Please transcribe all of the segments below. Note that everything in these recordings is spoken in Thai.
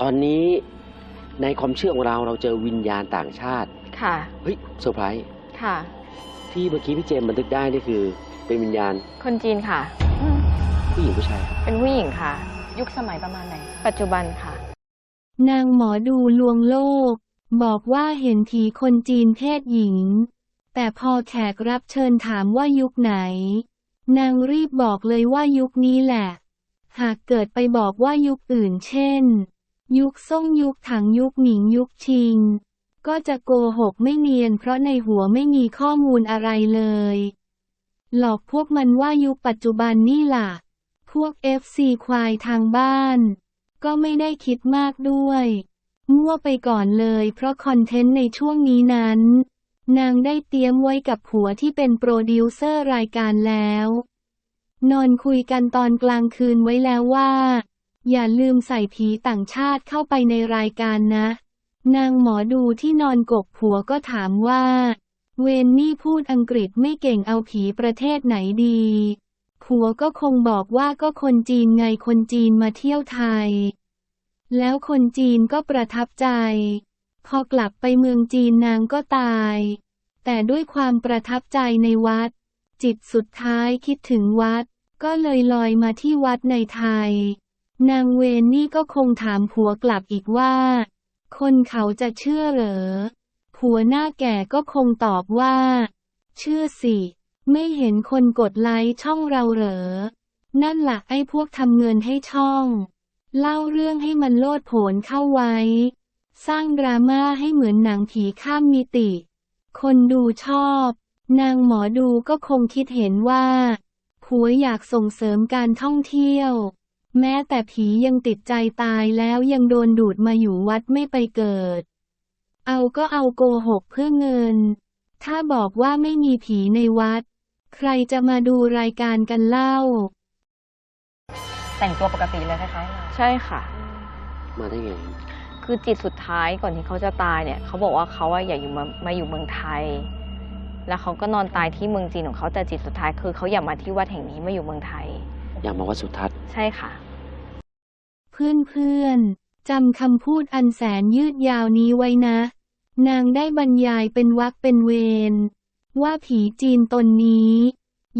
ตอนนี้ในความเชื่อของเราเราเจอวิญญาณต่างชาติ ค่ะ เฮ้ยเซอร์ไพรส์ ค่ะ ที่เมื่อกี้พี่เจมส์บันทึกได้นี่คือ เป็นวิญญาณคนจีนค่ะ ผู้หญิงผู้ชายครับเป็นผู้หญิงค่ะ ยุคสมัยประมาณไหน ปัจจุบันค่ะ นางหมอดูลวงโลก บอกว่าเห็นผีคนจีนเพศหญิง แต่พอแขกรับเชิญถามว่ายุคไหน นางรีบบอกเลยว่ายุคนี้แหละ หากเกิดไปบอกว่ายุคอื่นเช่น ยุคซ่งยุคถังยุคหมิงยุคชิง ก็จะโกหกไม่เนียนเพราะในหัวไม่มีข้อมูลอะไรเลย หลอกพวกมันว่ายุคปัจจุบันนี่ล่ะ พวก FC ควายทางบ้าน ก็ไม่ได้คิดมากด้วยมั่วไปก่อนเลยเพราะคอนเทนต์ในช่วงนี้นั้น นางได้เตรียมไว้กับผัวที่เป็นโปรดิวเซอร์รายการแล้ว นอนคุยกันตอนกลางคืนไว้แล้วว่า อย่าลืมใส่ผีต่างชาติเข้าไปในรายการนะ นางหมอดูที่นอนกกผัวก็ถามว่า เวนนี่พูดอังกฤษไม่เก่งเอาผีประเทศไหนดีผัวก็คงบอกว่าก็คนจีนไงคนจีนมาเที่ยวไทย แล้วคนจีนก็ประทับใจ พอกลับไปเมืองจีนนางก็ตาย แต่ด้วยความประทับใจในวัด จิตสุดท้ายคิดถึงวัด ก็เลยลอยมาที่วัดในไทย นางเวนนี่ก็คงถามผัวกลับอีกว่า คนเขาจะเชื่อเหรอ ผัวหน้าแก่ก็คงตอบว่า เชื่อสิ ไม่เห็นคนกดไลค์ช่องเราเหรอ นั่นล่ะไอ้พวกทำเงินให้ช่อง เล่าเรื่องให้มันโลดโผนเข้าไว้ สร้างดราม่าให้เหมือนหนังผีข้ามมิติ คนดูชอบ นางหมอดูก็คงคิดเห็นว่า ผัวอยากส่งเสริมการท่องเที่ยว แม้แต่ผียังติดใจตายแล้วยังโดนดูดมาอยู่วัดไม่ไปเกิด เอาก็เอาโกหกเพื่อเงิน ถ้าบอกว่าไม่มีผีในวัด ใครจะมาดูรายการกันเล่า แต่งตัวปกติเลยคล้ายๆเราใช่ค่ะ มาได้ไงคือจิตสุดท้ายก่อนที่เขาจะตายเนี่ย เขาบอกว่าเขาอะอยากอยู่มามาอยู่เมืองไทย แล้วเขาก็นอนตายที่เมืองจีนของเขาแต่จิตสุดท้ายคือเขาอยากมาที่วัดแห่งนี้มาอยู่เมืองไทย อยากมาวัดสุทัศน์ ใช่ค่ะ เพื่อนๆจำคำพูดอันแสนยืดยาวนี้ไว้นะ นางได้บรรยายเป็นวักเป็นเวรว่าผีจีนตนนี้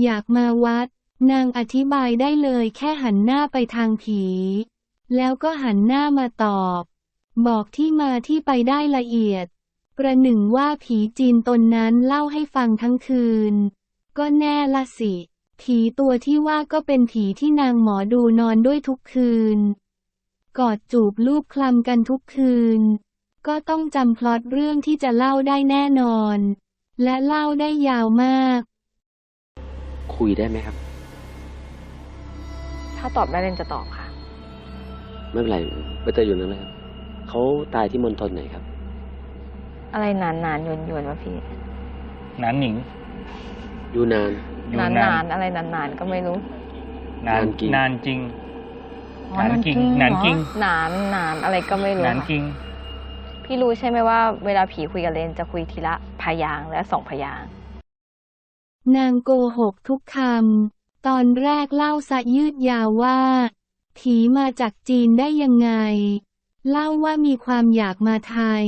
อยากมาวัด นางอธิบายได้เลยแค่หันหน้าไปทางผี แล้วก็หันหน้ามาตอบ บอกที่มาที่ไปได้ละเอียด ประหนึ่งว่าผีจีนตนนั้นเล่าให้ฟังทั้งคืน ก็แน่ละสิ ผีตัวที่ว่าก็เป็นผีที่นางหมอดูนอนด้วยทุกคืน กอดจูบลูบคลำกันทุกคืน ก็ต้องจำพล็อตเรื่องที่จะเล่าได้แน่นอน และเล่าได้ยาวมาก คุยได้ไหมครับ ถ้าตอบได้เรนจะตอบค่ะ ไม่เป็นไรไม่เตยอยู่นั่นเลยครับเขาตายที่มณฑลไหนครับ อะไรนานนานๆยวนยวนๆวะพี่นานหนิงอยู่นาน อยู่นานนานๆอะไรนานนานๆก็ไม่รู้ นานนานจริง นานจริง อ๋อนานจริงเหนานจริงนานนานๆอะไรก็ไม่รู้นานค่ะจริง พี่รู้ใช่ไหมว่าเวลาผีคุยกับเรนจะคุยทีละพยางค์และสองพยางค์นางโกหกทุกคำ ตอนแรกเล่าสะยืดยาวว่า ผีมาจากจีนได้ยังไง เล่าว่ามีความอยากมาไทย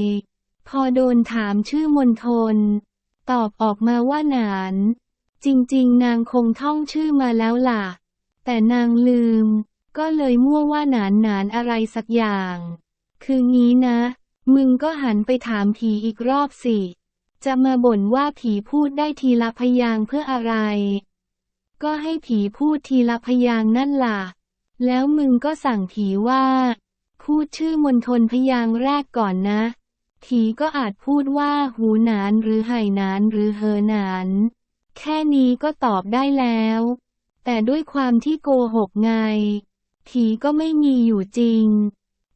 พอโดนถามชื่อมณฑลตอบออกมาว่าหนาน จริง ๆ นางคงท่องชื่อมาแล้วล่ะ แต่นางลืม ก็เลยมั่วว่าหนานหนานอะไรสักอย่าง คืองี้นะ มึงก็หันไปถามผีอีกรอบสิ จะมาบ่นว่าผีพูดได้ทีละพยางเพื่ออะไร ก็ให้ผีพูดทีละพยางนั่นล่ะ แล้วมึงก็สั่งผีว่า พูดชื่อมณฑลพยางแรกก่อนนะ ผีก็อาจพูดว่าหูหนานหรือไหหนานหรือเหอหนาน แค่นี้ก็ตอบได้แล้ว แต่ด้วยความที่โกหกไง ผีก็ไม่มีอยู่จริง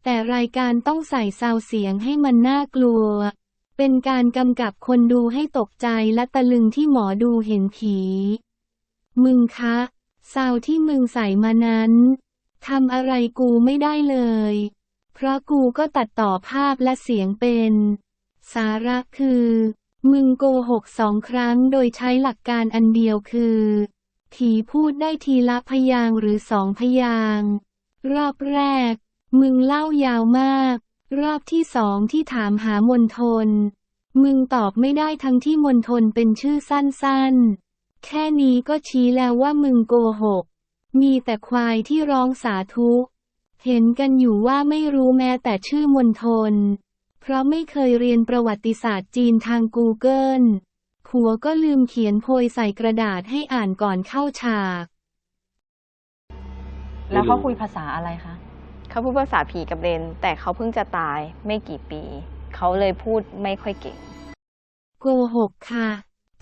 แต่รายการต้องใส่ซาวเสียงให้มันน่ากลัว เป็นการกำกับคนดูให้ตกใจและตะลึงที่หมอดูเห็นผี มึงคะซาวที่มึงใส่มานั้นทำอะไรกูไม่ได้เลย เพราะกูก็ตัดต่อภาพและเสียงเป็น สาระคือ มึงโกหกสองครั้งโดยใช้หลักการอันเดียวคือ ผีพูดได้ทีละพยางหรือสองพยางรอบแรก มึงเล่ายาวมาก รอบที่สองที่ถามหามนทน มึงตอบไม่ได้ทั้งที่มนทนเป็นชื่อสั้นๆ แค่นี้ก็ชี้แล้วว่ามึงโกหก มีแต่ควายที่ร้องสาธุ เห็นกันอยู่ว่าไม่รู้แม้แต่ชื่อมนทน เพราะไม่เคยเรียนประวัติศาสตร์จีนทาง Google ผัวก็ลืมเขียนโพยใส่กระดาษให้อ่านก่อนเข้าฉาก แล้วเขาคุยภาษาอะไรคะ เขาพูดภาษาผีกับเรน แต่เขาเพิ่งจะตายไม่กี่ปี เขาเลยพูดไม่ค่อยเก่ง โกหกค่ะ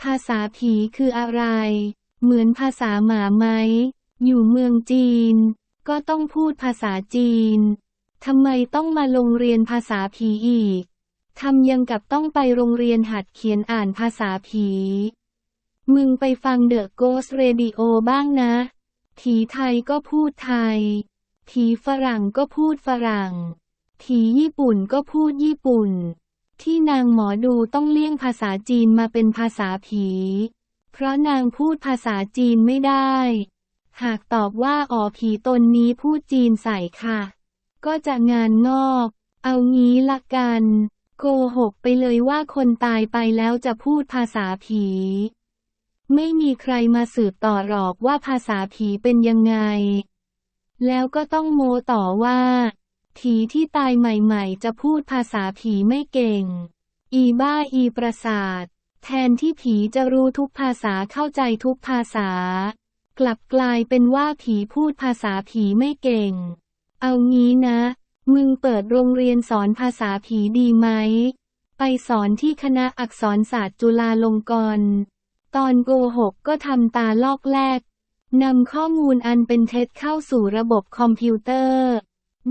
ภาษาผีคืออะไร เหมือนภาษาหมาไหม อยู่เมืองจีน ก็ต้องพูดภาษาจีน ทำไมต้องมาโรงเรียนภาษาผีอีก ทำยังกับต้องไปโรงเรียนหัดเขียนอ่านภาษาผี มึงไปฟังเดอะโกสเรดิโอบ้างนะ ผีไทยก็พูดไทย ผีฝรั่งก็พูดฝรั่ง ผีญี่ปุ่นก็พูดญี่ปุ่น ที่นางหมอดูต้องเลี่ยงภาษาจีนมาเป็นภาษาผี เพราะนางพูดภาษาจีนไม่ได้ หากตอบว่าอ๋อผีตนนี้พูดจีนใส่ค่ะ ก็จะงานงอก เอางี้ละกัน โกหกไปเลยว่าคนตายไปแล้วจะพูดภาษาผี ไม่มีใครมาสืบต่อหรอกว่าภาษาผีเป็นยังไง แล้วก็ต้องโมต่อว่าผีที่ตายใหม่ๆ จะพูดภาษาผีไม่เก่ง อีบ้าอีประสาท แทนที่ผีจะรู้ทุกภาษาเข้าใจทุกภาษา กลับกลายเป็นว่าผีพูดภาษาผีไม่เก่ง เอางี้นะ มึงเปิดโรงเรียนสอนภาษาผีดีไหม ไปสอนที่คณะอักษรศาสตร์จุฬาลงกรณ์ ตอนโกหกก็ทำตาลอกแรกนำข้อมูลอันเป็นเท็จเข้าสู่ระบบคอมพิวเตอร์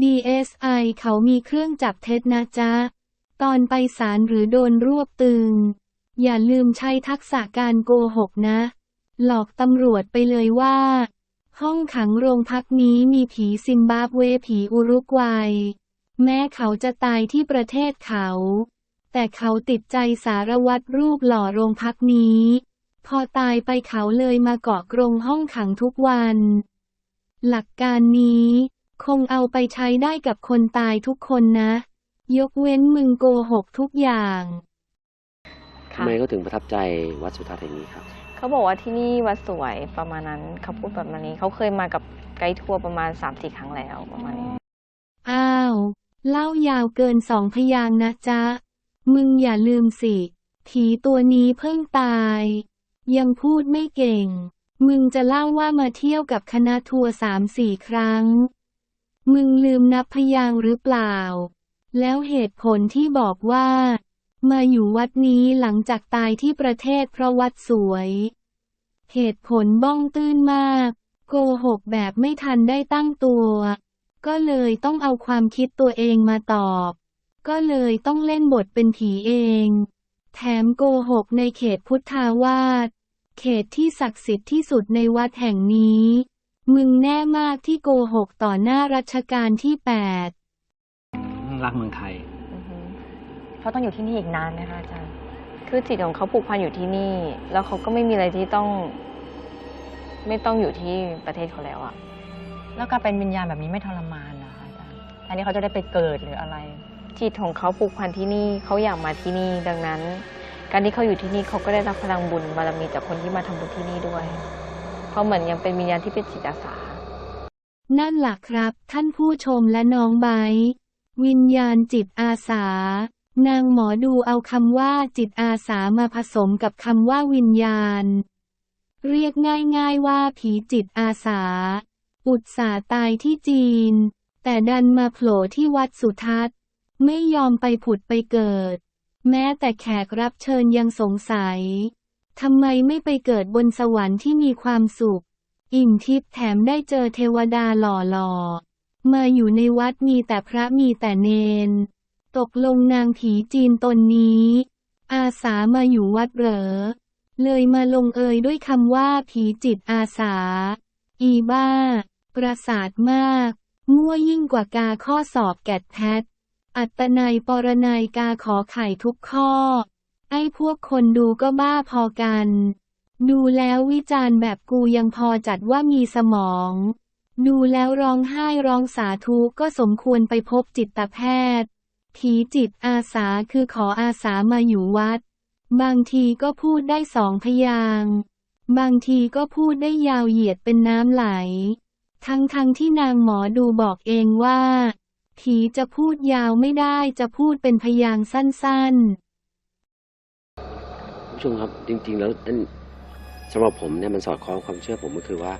DSI เขามีเครื่องจับเท็จนะจ๊ะ ตอนไปศาลหรือโดนรวบตึง อย่าลืมใช้ทักษะการโกหกนะ หลอกตำรวจไปเลยว่า ห้องขังโรงพักนี้มีผีซิมบาบเวผีอุรุกวัย แม้เขาจะตายที่ประเทศเขา แต่เขาติดใจสารวัตรรูปหล่อโรงพักนี้ พอตายไปเขาเลยมาเกาะกรงห้องขังทุกวัน หลักการนี้ คงเอาไปใช้ได้กับคนตายทุกคนนะ ยกเว้นมึงโกหกทุกอย่าง ทำไมเขาถึงประทับใจวัดสุทัศน์แห่งนี้ครับ เขาบอกว่าที่นี่วัดสวยประมาณนั้นเขาพูดแบบนี้ เขาเคยมากับไกด์ทัวร์ประมาณ3ามสี่ครั้งแล้วประมาณนี้ อ้าว เล่ายาวเกินสองพยางนะจ๊ะ มึงอย่าลืมสิ ผีตัวนี้เพิ่งตาย ยังพูดไม่เก่ง มึงจะเล่าว่ามาเที่ยวกับคณะทัวร์สามสี่ครั้ง มึงลืมนับพยางหรือเปล่า แล้วเหตุผลที่บอกว่า มาอยู่วัดนี้หลังจากตายที่ประเทศเพราะวัดสวย เหตุผลบ้องตื้นมาก โกหกแบบไม่ทันได้ตั้งตัว ก็เลยต้องเอาความคิดตัวเองมาตอบ ก็เลยต้องเล่นบทเป็นผีเอง แถมโกหกในเขตพุทธาวาสเขตที่ศักดิ์สิทธิ์ที่สุดในวัดแห่งนี้ มึงแน่มากที่โกหกต่อหน้ารัชกาลที่แปดรักเมืองไทย เขาต้องอยู่ที่นี่อีกนานไหมคะอาจารย์ คือจิตของเขาผูกพันอยู่ที่นี่ แล้วเขาก็ไม่มีอะไรที่ต้อง ไม่ต้องอยู่ที่ประเทศเขาแล้วอะแล้วการเป็นวิญญาณแบบนี้ไม่ทรมานนะคะอาจารย์แทนที่เขาจะได้ไปเกิดหรืออะไร จิตของเขาผูกพันที่นี่เขาอยากมาที่นี่ ดังนั้น การที่เขาอยู่ที่นี่เขาก็ได้รับพลังบุญบารมีจากคนที่มาทำบุญที่นี่ด้วย เพราะเหมือนยังเป็นวิญญาณที่เป็นจิตอาสา นั่นล่ะครับ ท่านผู้ชมและน้องไบร์ทวิญญาณจิตอาสา นางหมอดูเอาคำว่าจิตอาสามาผสมกับคำว่าวิญญาณ เรียกง่ายๆว่าผีจิตอาสา อุตสาตายที่จีน แต่ดันมาโผล่ที่วัดสุทัศน์ ไม่ยอมไปผุดไปเกิด แม้แต่แขกรับเชิญยังสงสัยทำไมไม่ไปเกิดบนสวรรค์ที่มีความสุข อิ่มทิพย์แถมได้เจอเทวดาหล่อๆมาอยู่ในวัดมีแต่พระมีแต่เนน ตกลงนางผีจีนตนนี้ อาสามาอยู่วัดเหรอ เลยมาลงเอยด้วยคำว่าผีจิตอาสา อีบ้า ประสาทมาก มั่วยิ่งกว่ากาข้อสอบแกดแพท อัตนัยปรนัยกาขอไข่ทุกข้อ ไอ้พวกคนดูก็บ้าพอกัน ดูแล้ววิจารณ์แบบกูยังพอจัดว่ามีสมอง ดูแล้วร้องไห้ร้องสาธุก็สมควรไปพบจิตแพทย์ ผีจิตอาสาคือขออาสามาอยู่วัด บางทีก็พูดได้สองพยางค์บางทีก็พูดได้ยาวเหยียดเป็นน้ำไหล ทั้งทั้งที่นางหมอดูบอกเองว่า ผีจะพูดยาวไม่ได้จะพูดเป็นพยางค์สั้นๆผู้ชมครับจริง ๆ แล้วนั่นสำหรับผมเนี่ยมันสอดคล้องความเชื่อผมก็คือว่า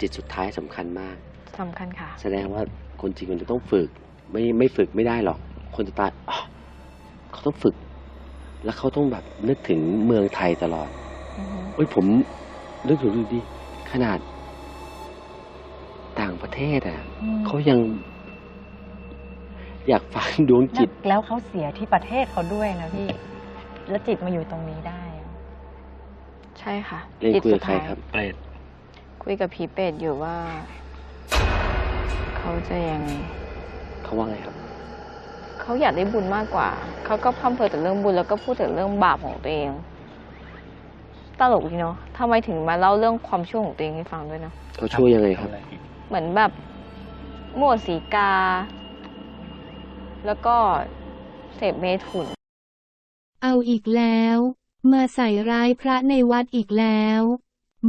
จิตสุดท้ายสำคัญมากสำคัญค่ะ แสดงว่าคนจริงมันจะต้องฝึกไม่ไม่ฝึกไม่ได้หรอก คนจะตายอ๋อเขาต้องฝึก แล้วเขาต้องแบบนึกถึงเมืองไทยตลอดอือฮึเอ้ยผมนึกถึงดูดิขนาด ต่างประเทศอะอืมเขายัง อยากฟังดวงจิต แล้วเขาเสียที่ประเทศเขาด้วยนะพี่ แล้วจิตมาอยู่ตรงนี้ได้อะใช่ค่ะเล่นจิตคุยสุกับดใครท้ายครับเปรตคุยกับผีเป็ดอยู่ว่า เขาจะยังไงเขาว่าไงครับ เขาอยากได้บุญมากกว่า เขาก็พร่ำเพอแต่เรื่องบุญแล้วก็พูดแต่เรื่องบาปของตัวเองตลกดีเนาะทำไมถึงมาเล่าเรื่องความชั่วของตัวเองให้ฟังด้วยเนาะเขาช่วยยังไงครับทำอะอีกเหมือนแบบมั่วสีกา แล้วก็เสพเมถุน เอาอีกแล้ว มาใส่ร้ายพระในวัดอีกแล้ว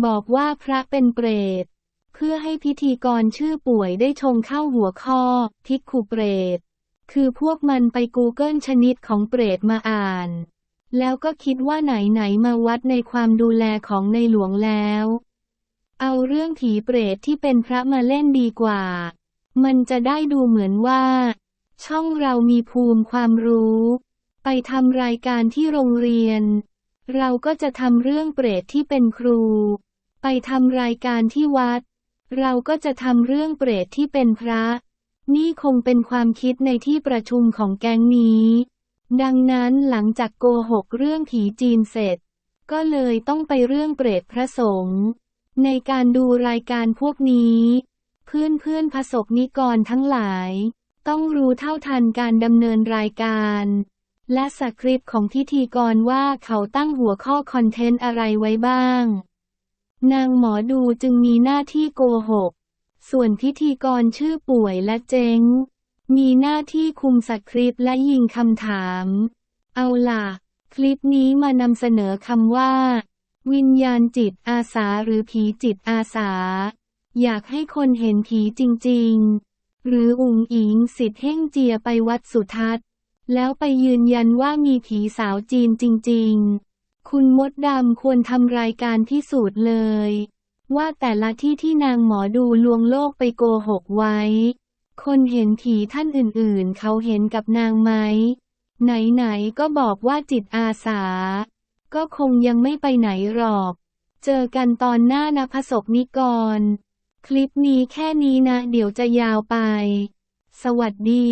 บอกว่าพระเป็นเปรต เพื่อให้พิธีกรชื่อป่วยได้ชงเข้าหัวข้อพิกขุเปรต คือพวกมันไปกูเกิลชนิดของเปรตมาอ่าน แล้วก็คิดว่าไหนไหนๆมาวัดในความดูแลของในหลวงแล้ว เอาเรื่องผีเปรตที่เป็นพระมาเล่นดีกว่า มันจะได้ดูเหมือนว่า ช่องเรามีภูมิความรู้ ไปทำรายการที่โรงเรียน เราก็จะทำเรื่องเปรตที่เป็นครู ไปทำรายการที่วัด เราก็จะทำเรื่องเปรตที่เป็นพระ นี่คงเป็นความคิดในที่ประชุมของแก๊งนี้ ดังนั้นหลังจากโกหกเรื่องผีจีนเสร็จ ก็เลยต้องไปเรื่องเปรตพระสงฆ์ในการดูรายการพวกนี้ เพื่อนเพื่อนๆพระสกนิกรทั้งหลาย ต้องรู้เท่าทันการดำเนินรายการ และสคริปต์ของพิธีกรว่าเขาตั้งหัวข้อคอนเทนต์อะไรไว้บ้าง นางหมอดูจึงมีหน้าที่โกหก ส่วนพิธีกรชื่อป่วยและเจ๊ง มีหน้าที่คุมสคริปต์และยิงคำถาม เอาล่ะ คลิปนี้มานำเสนอคำว่า วิญญาณจิตอาสาหรือผีจิตอาสา อยากให้คนเห็นผีจริง ๆ หรืออุ๋งอิงสิทธิ์เฮ่งเจียไปวัดสุทัศน์ แล้วไปยืนยันว่ามีผีสาวจีนจริง ๆ คุณมดดำควรทำรายการพิสูจน์เลย ว่าแต่ละที่ที่นางหมอดูลวงโลกไปโกหกไว้ คนเห็นผีท่านอื่นๆ เขาเห็นกับนางไหม ไหนๆ ก็บอกว่าจิตอาสา ก็คงยังไม่ไปไหนหรอก เจอกันตอนหน้านะพระสกนิกร คลิปนี้แค่นี้นะ เดี๋ยวจะยาวไป สวัสดี